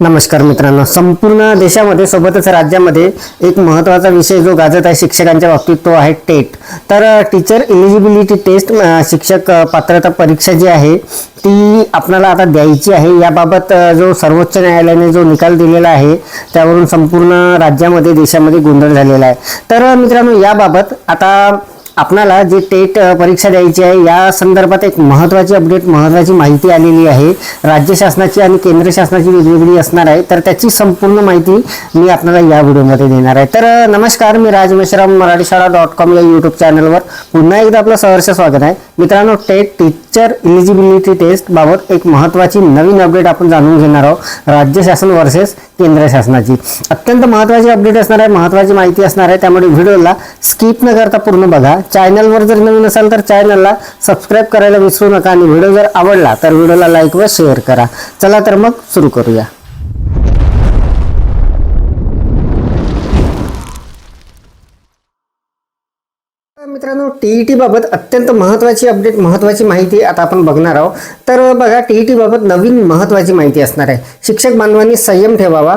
नमस्कार मित्रांनो. संपूर्ण देशामध्ये सोबतच राज्यामध्ये एक महत्त्वाचा विषय जो गाजत आहे शिक्षकांच्या बाबतीत तो आहे टेट. तर टीचर एलिजिबिलिटी टेस्ट शिक्षक पात्रता परीक्षा जी आहे ती आपणाला आता द्यायची आहे. याबाबत जो सर्वोच्च न्यायालयाने जो निकाल दिलेला आहे त्यावरून संपूर्ण राज्यामध्ये देशामध्ये गोंधळ झालेला आहे. तर मित्रांनो याबाबत आता आपणाला जी टेट परीक्षा द्यायची आहे या संदर्भात एक महत्त्वाची अपडेट महत्त्वाची माहिती आलेली आहे. राज्य शासनाची आणि केंद्र शासनाची वेगवेगळी असणार आहे. तर त्याची संपूर्ण माहिती मी आपल्याला या व्हिडिओमध्ये देणार आहे. तर नमस्कार मी राज मेश्राम मराठी शाळा डॉट कॉम या यूट्यूब चॅनलवर पुन्हा एकदा आपलं सहर्ष स्वागत आहे. मित्रांनो टेट टीचर इलिजिबिलिटी टेस्ट बाबत एक महत्त्वाची नवीन अपडेट आपण जाणून घेणार आहोत. राज्य शासन वर्सेस केंद्र शासनाची. अत्यंत महत्त्वाची अपडेट असणार आहे महत्त्वाची माहिती असणार आहे. त्यामुळे व्हिडिओला स्किप न करता पूर्ण बघा. चॅनलवर जर नवीन असाल तर चॅनलला सबस्क्राईब करायला विसरू नका. आणि व्हिडिओ जर आवडला तर व्हिडिओला लाईक व शेअर करा. चला तर मग सुरू करूया. मित्रांनो टी बाबत अत्यंत महत्त्वाची अपडेट महत्त्वाची माहिती आता आपण बघणार आहोत. तर बघा टी बाबत नवीन महत्त्वाची माहिती असणार आहे. शिक्षक बांधवांनी संयम ठेवावा.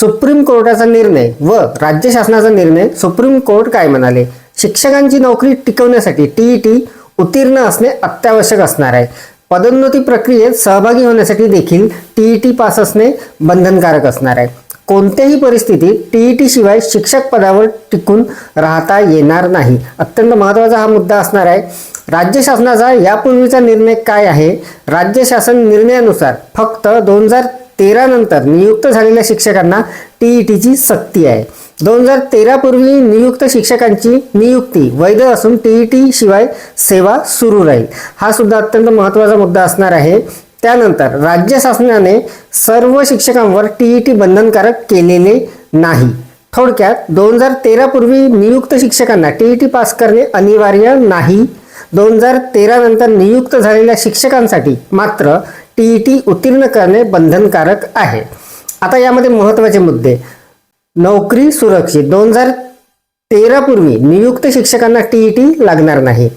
सुप्रीम कोर्टाचा निर्णय व राज्य शासनाचा निर्णय सुप्रीम कोर्ट काय म्हणाले? शिक्षकांची नोकरी टिकवण्यासाठी टीईटी उत्तीर्ण असणे अत्यावश्यक असणार आहे. पदोन्नती प्रक्रियेत सहभागी होण्यासाठी देखील टीईटी पास असणे बंधनकारक असणार आहे. कोणत्याही परिस्थितीत टीईटी शिवाय शिक्षक पदावर टिकून राहता येणार नाही. अत्यंत महत्त्वाचा हा मुद्दा असणार आहे. राज्य शासनाचा यापूर्वीचा निर्णय काय आहे? राज्य शासन निर्णयानुसार फक्त दोन हजार तेरा नंतर नियुक्त झालेल्या शिक्षकांना टीईटीची सक्ती आहे. दोन हजार तेरापूर्वी नियुक्त शिक्षकांची नियुक्ती वैध असून टीईटी शिवाय सेवा सुरू राहील. हा सुद्धा अत्यंत महत्त्वाचा मुद्दा असणार आहे. त्यानंतर राज्य शासनाने सर्व शिक्षकांवर टीईटी बंधनकारक केलेले नाही. थोडक्यात दोन हजार तेरापूर्वी नियुक्त शिक्षकांना टीईटी पास करणे अनिवार्य नाही. दोन हजार तेरा नंतर नियुक्त झालेल्या शिक्षकांसाठी मात्र टीईटी उत्तीर्ण करणे बंधनकारक आहे. आता यामध्ये महत्त्वाचे मुद्दे. नोकरी सुरक्षित. दोन हजार तेरापूर्वी नियुक्त शिक्षकांना टीईटी लागणार नाही.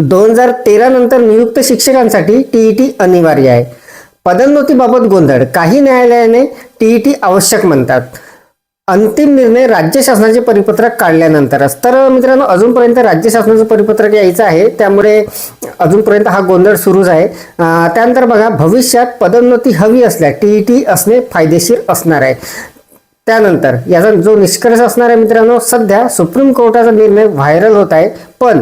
दोन हजार तेरा नंतर नियुक्त शिक्षकांसाठी टीईटी अनिवार्य आहे. पदोन्नतीबाबत गोंधळ. काही न्यायालयाने टीईटी आवश्यक म्हणतात. अंतिम निर्णय राज्य शासनाचे परिपत्रक काढल्यानंतरच तर मित्रांनो अजूनपर्यंत राज्य शासनाचं परिपत्रक यायचं आहे. त्यामुळे अजूनपर्यंत हा गोंधळ सुरूच आहे. त्यानंतर बघा भविष्यात पदोन्नती हवी असल्या टीईटी असणे फायदेशीर असणार आहे. त्यानंतर याचा जो निष्कर्ष असणार आहे मित्रांनो सध्या सुप्रीम कोर्टाचा निर्णय व्हायरल होत आहे. पण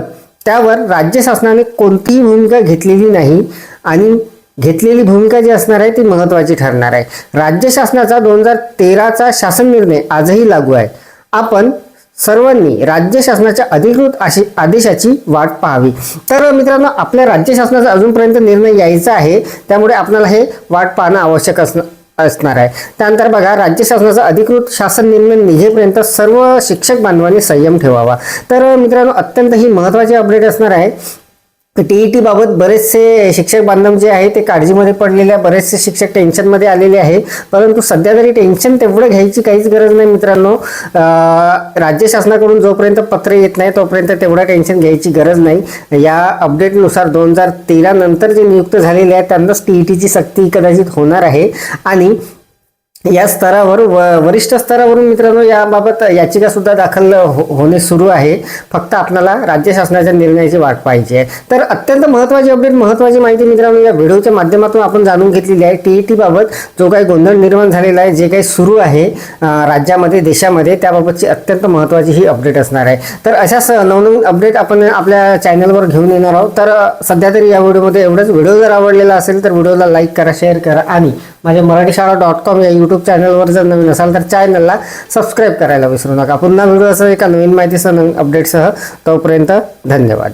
त्यावर राज्य शासनाने कोणतीही भूमिका घेतलेली नाही आणि घेतलेली भूमिका जी असणार आहे ती महत्त्वाची ठरणार आहे. राज्य शासनाचा दोन हजार तेराचा शासन निर्णय आजही लागू आहे. आपण सर्वांनी राज्य शासनाच्या अधिकृत आशे आदेशाची वाट पाहावी. तर मित्रांनो आपल्या राज्य शासनाचा अजूनपर्यंत निर्णय यायचा आहे. त्यामुळे आपल्याला हे वाट पाहणं आवश्यक असणं असणार आहे. त्यानंतर बघा राज्य शासनाचा अधिकृत शासन निर्णय निघेपर्यंत सर्व शिक्षक बांधवांनी संयम ठेवावा. तर मित्रांनो अत्यंत ही महत्त्वाची अपडेट असणार आहे. टीईटी बाबत बरेचसे शिक्षक बांधव जे आहे ते काळजीमध्ये पडलेले आहे बरेचसे शिक्षक टेन्शनमध्ये आलेले आहे परंतु सध्या तरी टेन्शन तेवढं घ्यायची काहीच गरज नाही मित्रांनो. राज्य शासनाकडून जोपर्यंत पत्र येत नाही तोपर्यंत तेवढं टेन्शन घ्यायची गरज नाही. या अपडेटनुसार दोन हजार तेरा नंतर जे नियुक्त झालेले आहेत त्यांनाच टीईटीची सक्ती कदाचित होणार आहे. आणि या स्तरावर व वरिष्ठ स्तरावरून मित्रांनो याबाबत याचिका सुद्धा दाखल हो होणे सुरू आहे. फक्त आपल्याला राज्य शासनाच्या निर्णयाची वाट पाहिजे आहे. तर अत्यंत महत्त्वाची अपडेट महत्त्वाची माहिती मित्रांनो या व्हिडिओच्या माध्यमातून आपण जाणून घेतलेली आहे. टी ई टीबाबत जो काही गोंधळ निर्माण झालेला आहे जे काही सुरू आहे राज्यामध्ये देशामध्ये त्याबाबतची अत्यंत महत्त्वाची ही अपडेट असणार आहे. तर अशा स नवनवीन अपडेट आपण आपल्या चॅनलवर घेऊन येणार आहोत. तर सध्या तरी या व्हिडिओमध्ये एवढंच. व्हिडिओ जर आवडलेला असेल तर व्हिडिओला लाईक करा शेअर करा आणि माझ्या मराठी शाळा डॉट कॉम या यूट्यूब चॅनलवर जर नवीन असाल तर चॅनलला सबस्क्राईब करायला विसरू नका. पुन्हा व्हिडिओ असं एका नवीन माहितीसह नवीन अपडेटसह तोपर्यंत धन्यवाद.